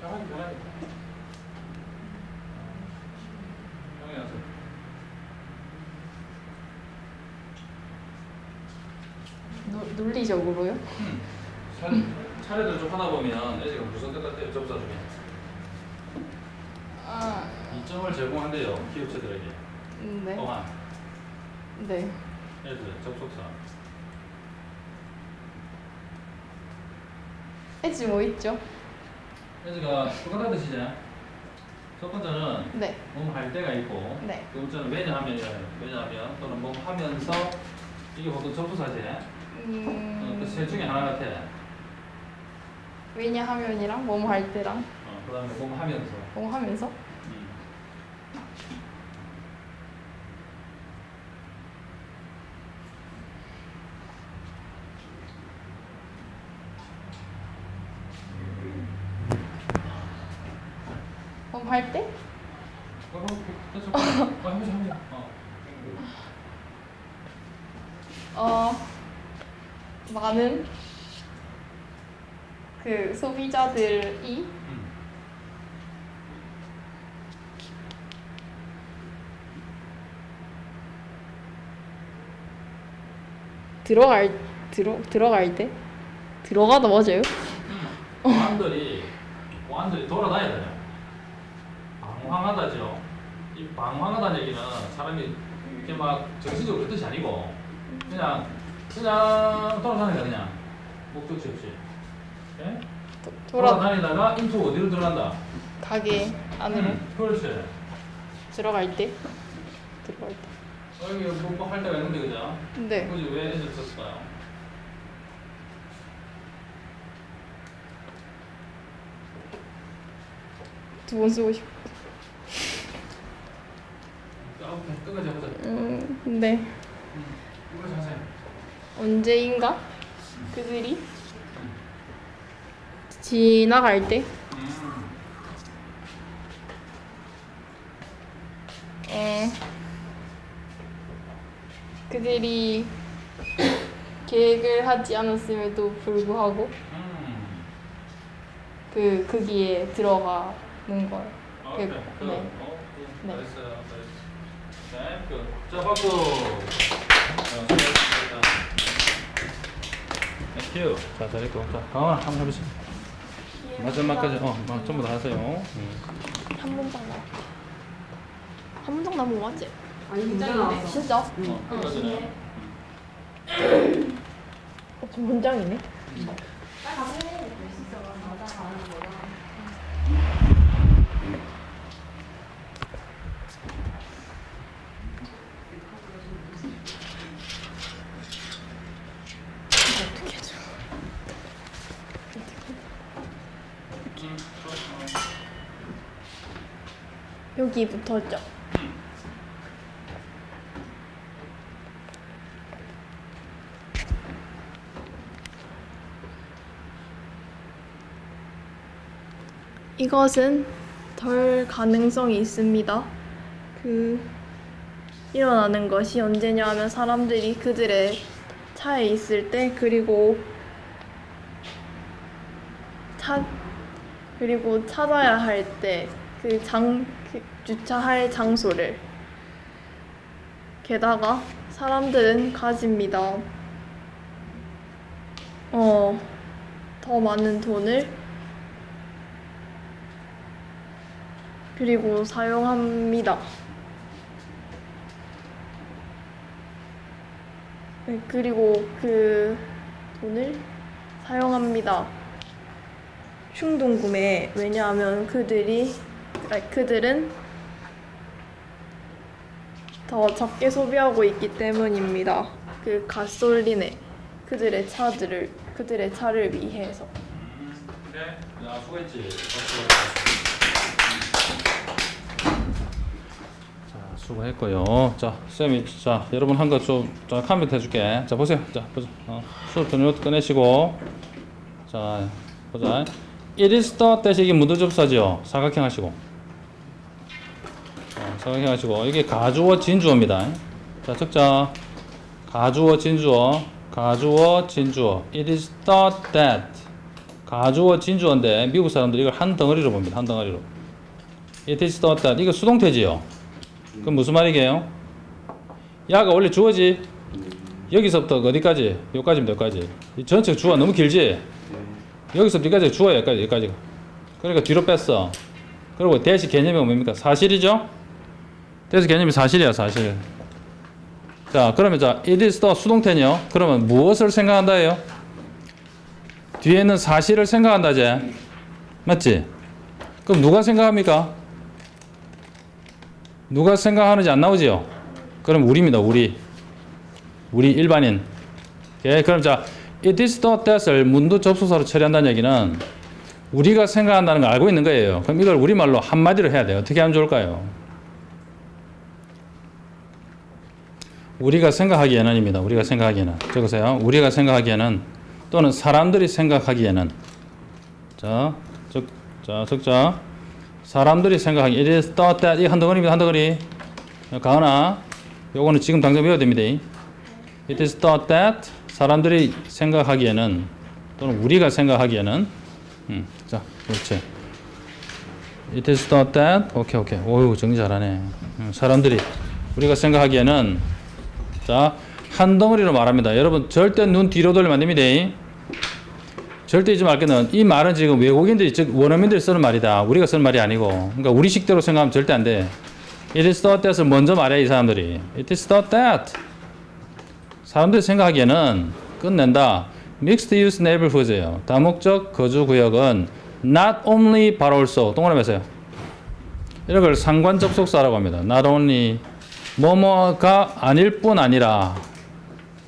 편하게 편하게. 형이 와서. 노- 논리적으로요? 차, 차례들 좀 하다 보면 애지가 무슨 뜻 같아요? 접사 중에. 아, 이점을 제공한대요. 기업체들에게. 네. 또한 네. 애들 접속사. 엣지 뭐 있죠? 애지가 똑같은 뜻이죠. 첫 번째는 네. 몸 할 때가 있고 네. 두 번째는 왜냐하면이라요. 왜냐하면 또는 몸 하면서 이게 보통. 어, 음, 그세 중에 하나 같아. 왜냐하면이랑 뭐뭐 할 때랑 어, 그다음에 몸 하면서. 뭐 하면서 음. 뭐뭐 할 때? 어, 많은 그 소비자들이 음. 들어갈 들어 들어갈 때 들어가다 맞아요? 보안들이 보안들이 돌아다녀야 돼요. 방황하다죠. 이 방황하다는 얘기는 사람이 이렇게 막 정신적으로 그 뜻이 아니고 그냥 그냥 돌아다니다 그냥 목적지 없이. 예? 도, 돌아 돌아다니다가 인투 어디로 들어간다? 가게 안으로 음, 그렇지. 들어갈 때 들어갈 때. 어, 여기 뭐할 때가 있는데 그죠? 네. 굳이 왜 애들 썼을까요? 두 번 쓰고 싶. 아, 끝까지 해보자. 음, 네. 끝까지 하세요. 언제인가 그들이 지나갈 때 음. 어, 그들이 계획을 하지 않았음에도 불구하고 음. 그 거기에 들어가는 걸. 아, 그, 오케이. 그, 네. 어, 그, 네. 네, 끝. 자, 박수. 어. 땡큐. 자, 잘했고. 자, 강원 한번 해보세요. 마지막까지, 어, 막 전부 다 하세요. 음. 한 문장 나. 한 문장 나온 거 맞지? 아니 문제 나왔어. 진짜? 어, 끝까지네. 어, 저 문장이네. 어 여기 붙었죠? 이것은 덜 가능성이 있습니다. 그 일어나는 것이 언제냐 하면 사람들이 그들의 차에 있을 때 그리고 차 그리고 찾아야 할 때 그장그 주차할 장소를 게다가 사람들은 가집니다. 어, 더 많은 돈을 그리고 사용합니다. 네, 그리고 그 돈을 사용합니다. 충동 구매 왜냐하면 그들이 그들은 더 적게 소비하고 있기 때문입니다. 그 가솔린에 그들의 차들을 그들의 차를 위해서 음, 그래. 야, 수고했지. 자, 수고했고요. 자, 쌤이 자 여러분 한거좀 컴퓨터 해줄게. 자 보세요. 자 보자. 어, 수업 전용 꺼내시고 자 보자. It is the 대시 이게 무드 접사죠. 사각형 하시고. 하시고 이게 가주어 진주어입니다. 자 적자. 가주어 진주어. 가주어 진주어. It is the that. 가주어 진주어인데 미국 사람들이 이걸 한 덩어리로 봅니다. 한 덩어리로. It is not that. 이거 수동태지요. 그럼 무슨 말이게요? 야가 원래 주어지. 여기서부터 어디까지? 여기까지입니다. 여기까지. 이 전체 주어 너무 길지? 여기서부터 여기까지 주어야 여기까지. 여기까지. 그러니까 뒤로 뺐어. 그리고 대시 개념이 뭡니까? 사실이죠? 대시 개념이 사실이야, 사실. 자, 그러면 자, it is the 수동태냐? 그러면 무엇을 생각한다예요? 뒤에 는 사실을 생각한다지. 맞지? 그럼 누가 생각합니까? 누가 생각하는지 안 나오지요? 그럼 우리입니다, 우리. 우리 일반인. 예, 그럼 자, it is the that을 문도 접속사로 처리한다는 얘기는 우리가 생각한다는 걸 알고 있는 거예요. 그럼 이걸 우리말로 한마디로 해야 돼요. 어떻게 하면 좋을까요? 우리가 생각하기에는입니다. 우리가 생각하기에는. 적으세요. 우리가 생각하기에는 또는 사람들이 생각하기에는 자, 적, 자, 적자. 사람들이 생각하기 it is thought that 이 한 덩어리입니다. 한 덩어리. 가은아, 요거는 지금 당장 외워야 됩니다. It is thought that 사람들이 생각하기에는 또는 우리가 생각하기에는 음, 자, 그렇지. It is thought that 오케이 오케이. 오유 정리 잘하네. 음, 사람들이 우리가 생각하기에는 자, 한 덩어리로 말합니다. 여러분 절대 눈 뒤로 돌리면 안 됩니다. 절대 잊지 말 거는 이 말은 지금 외국인들이 즉 원어민들이 쓰는 말이다. 우리가 쓰는 말이 아니고. 그러니까 우리 식대로 생각하면 절대 안 돼. It is thought that을 먼저 말해 이 사람들이. It is thought that. 사람들이 생각하기에는 끝낸다. Mixed use neighborhoods예요. 다목적 거주 구역은 not only but also 동그라미 세요. 이런 걸 상관 접속사라고 합니다. not only 뭐뭐가 아닐 뿐 아니라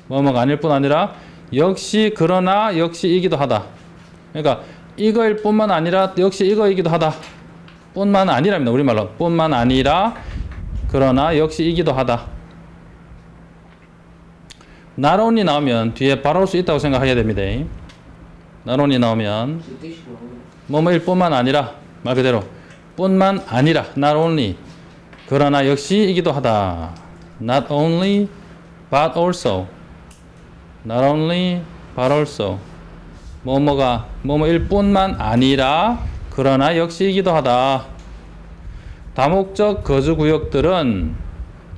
뭐뭐가 아닐 뿐 아니라 역시 그러나 역시이기도 하다. 그러니까 이거일 뿐만 아니라 역시 이거이기도 하다. 뿐만 아니랍니다. 우리말로 뿐만 아니라 그러나 역시이기도 하다. only 나오면 뒤에 바로 올 수 있다고 생각해야 됩니다. only 나오면? 뭐뭐일 뿐만 아니라 말 그대로 뿐만 아니라 only 그러나 역시이기도 하다. not only but also not only but also 뭐뭐가 뭐뭐일 뿐만 아니라 그러나 역시이기도 하다. 다목적 거주 구역들은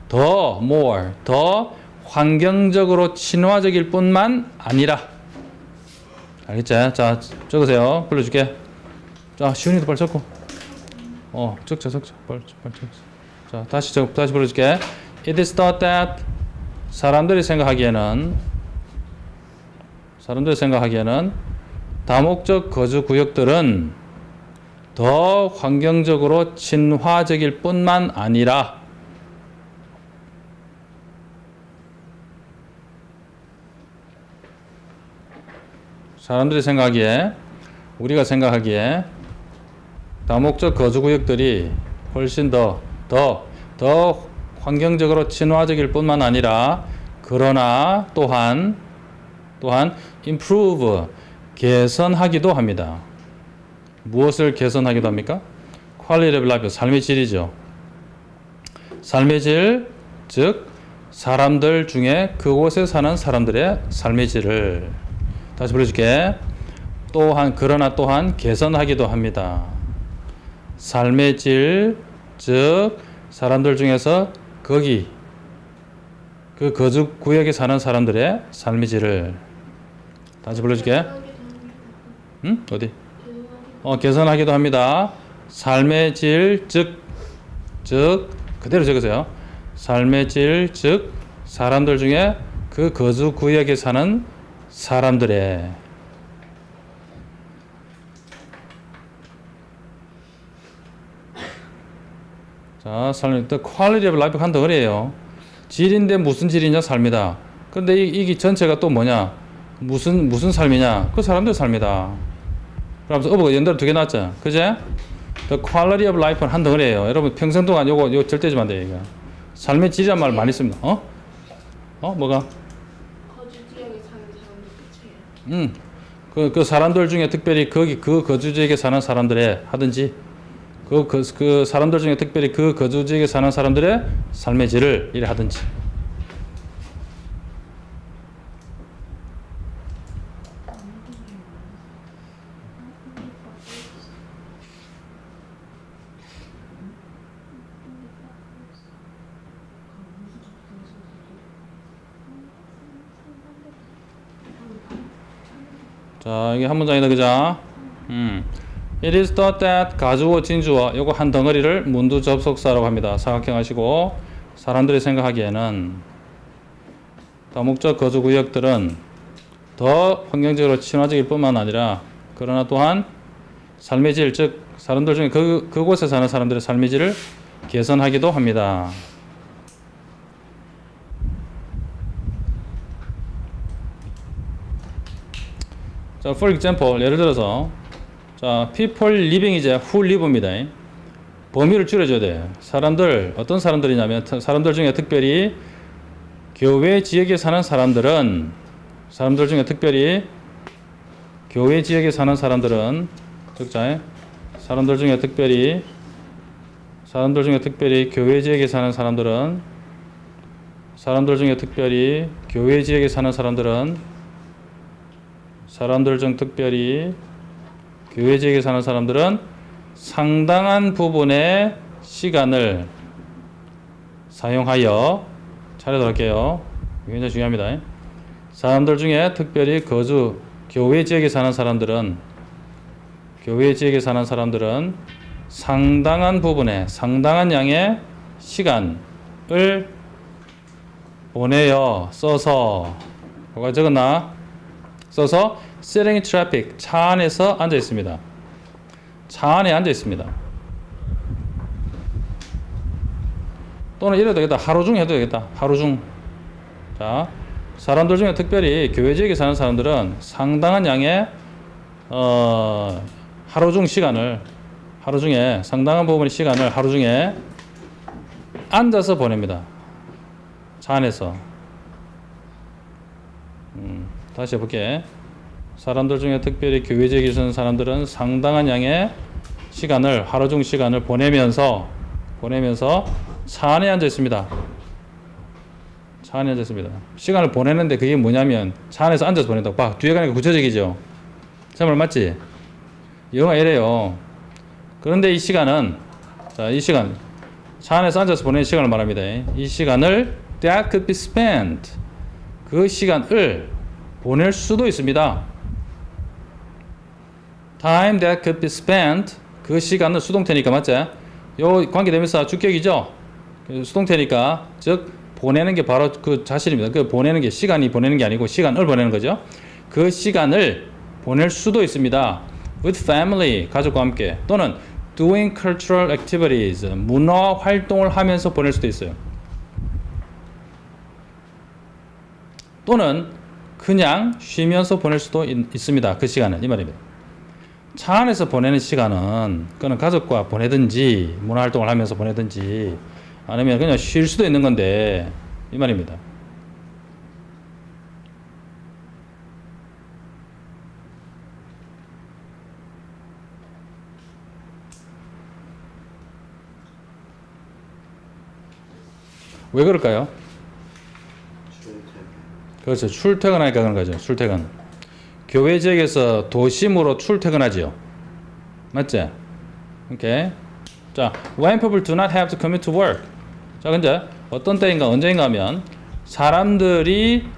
더 more 더 환경적으로 친화적일 뿐만 아니라 알겠지? 자 적으세요. 불러줄게. 자 시훈이도 빨리 적고. 어 적자 적자 빨리 빨리 적자. 자 다시 적 다시 불러줄게. It is thought that 사람들이 생각하기에는 사람들이 생각하기에는 다목적 거주 구역들은 더 환경적으로 친화적일 뿐만 아니라 사람들이 생각하기에 우리가 생각하기에 다목적 거주 구역들이 훨씬 더 더, 더 환경적으로 친화적일 뿐만 아니라 그러나 또한 또한 improve 개선하기도 합니다. 무엇을 개선하기도 합니까? quality of life 삶의 질이죠. 삶의 질, 즉 사람들 중에 그곳에 사는 사람들의 삶의 질을 다시 불러줄게. 또한 그러나 또한 개선하기도 합니다. 삶의 질, 즉 사람들 중에서 거기 그 거주 구역에 사는 사람들의 삶의 질을 다시 불러줄게. 응? 어디? 어, 개선하기도 합니다. 삶의 질, 즉, 즉, 그대로 적으세요. 삶의 질, 즉, 사람들 중에 그 거주 구역에 사는 사람들의 자, 삶의 또 quality of life 한 덩어리예요. 질인데 무슨 질이냐 삶이다. 근데 이, 이게 전체가 또 뭐냐? 무슨 무슨 삶이냐? 그 사람들 삶이다. 그러면서 어버가 연달아 두개 나왔죠. 그제? The quality of life는 한 덩어리예요. 여러분 평생 동안 요거 요 절대 지면 안 돼요, 이거. 삶의 질이란 말 많이 씁니다. 어? 어? 뭐가? 거주 지역에 사는 사람들 끝이에요. 음. 그, 그 사람들 중에 특별히 거기 그 거주 지역에 사는 사람들의 하든지 그, 그, 그 사람들 중에 특별히 그 거주 지역에 사는 사람들의 삶의 질을 일 하든지. 자, 이게 한 문장이다, 그죠? 음. It is thought that 가주어, 진주어, 요거 한 덩어리를 문두 접속사라고 합니다. 사각형 하시고, 사람들이 생각하기에는 다목적 거주 구역들은 더 환경적으로 친화적일 뿐만 아니라, 그러나 또한 삶의 질, 즉, 사람들 중에 그, 그곳에 사는 사람들의 삶의 질을 개선하기도 합니다. 자, for example, 예를 들어서 자, people living 이제 who live입니다. 범위를 줄여줘야 돼. 사람들 어떤 사람들이냐면 特- 사람들 중에 특별히 교외 지역에 사는 사람들은 사람들 중에 특별히 교외 지역에 사는 사람들은 적자에 사람들 중에 특별히 사람들 중에 특별히 교외 지역에 사는 사람들은 사람들 중에 특별히 교외 지역에 사는 사람들은 사람들 중 특별히 교회 지역에 사는 사람들은 상당한 부분의 시간을 사용하여 차례도 할게요. 굉장히 중요합니다. 사람들 중에 특별히 거주 교회 지역에 사는 사람들은 교회 지역에 사는 사람들은 상당한 부분의 상당한 양의 시간을 보내어 써서 뭐가 적었나? 써서 sitting in traffic 차 안에서 앉아 있습니다. 차 안에 앉아 있습니다. 또는 이래도 되겠다. 하루 중 해도 되겠다. 하루 중. 자, 사람들 중에 특별히 교회 지역에 사는 사람들은 상당한 양의 어, 하루 중 시간을 하루 중에 상당한 부분의 시간을 하루 중에 앉아서 보냅니다. 차 안에서. 음, 다시 해볼게. 사람들 중에 특별히 교회 지역에 있는 사람들은 상당한 양의 시간을 하루 중 시간을 보내면서 보내면서 차 안에 앉아 있습니다. 차 안에 앉아 있습니다. 시간을 보내는데 그게 뭐냐면 차 안에서 앉아서 보낸다고. 봐 뒤에 가니까 구체적이죠. 정말 맞지? 영화 이래요. 그런데 이 시간은 자 이 시간 차 안에서 앉아서 보내는 시간을 말합니다. 이 시간을 that could be spent 그 시간을 보낼 수도 있습니다. Time that could be spent 그 시간은 수동태니까 맞지? 요 관계대명사 주격이죠. 그 수동태니까 즉 보내는 게 바로 그 자신입니다. 그 보내는 게 시간이 보내는 게 아니고 시간을 보내는 거죠. 그 시간을 보낼 수도 있습니다. with family 가족과 함께 또는 doing cultural activities 문화 활동을 하면서 보낼 수도 있어요. 또는 그냥 쉬면서 보낼 수도 있, 있습니다. 그 시간은 이 말입니다. 차 안에서 보내는 시간은 그는 가족과 보내든지 문화 활동을 하면서 보내든지 아니면 그냥 쉴 수도 있는 건데 이 말입니다. 왜 그럴까요? 그렇죠. 출퇴근하니까 그런 거죠. 출퇴근. 교회 지역에서 도심으로 출퇴근하지요. 맞지? 오케이. 자, when people do not have to commute to work. 자, 근데 어떤 때인가 언제인가 하면 사람들이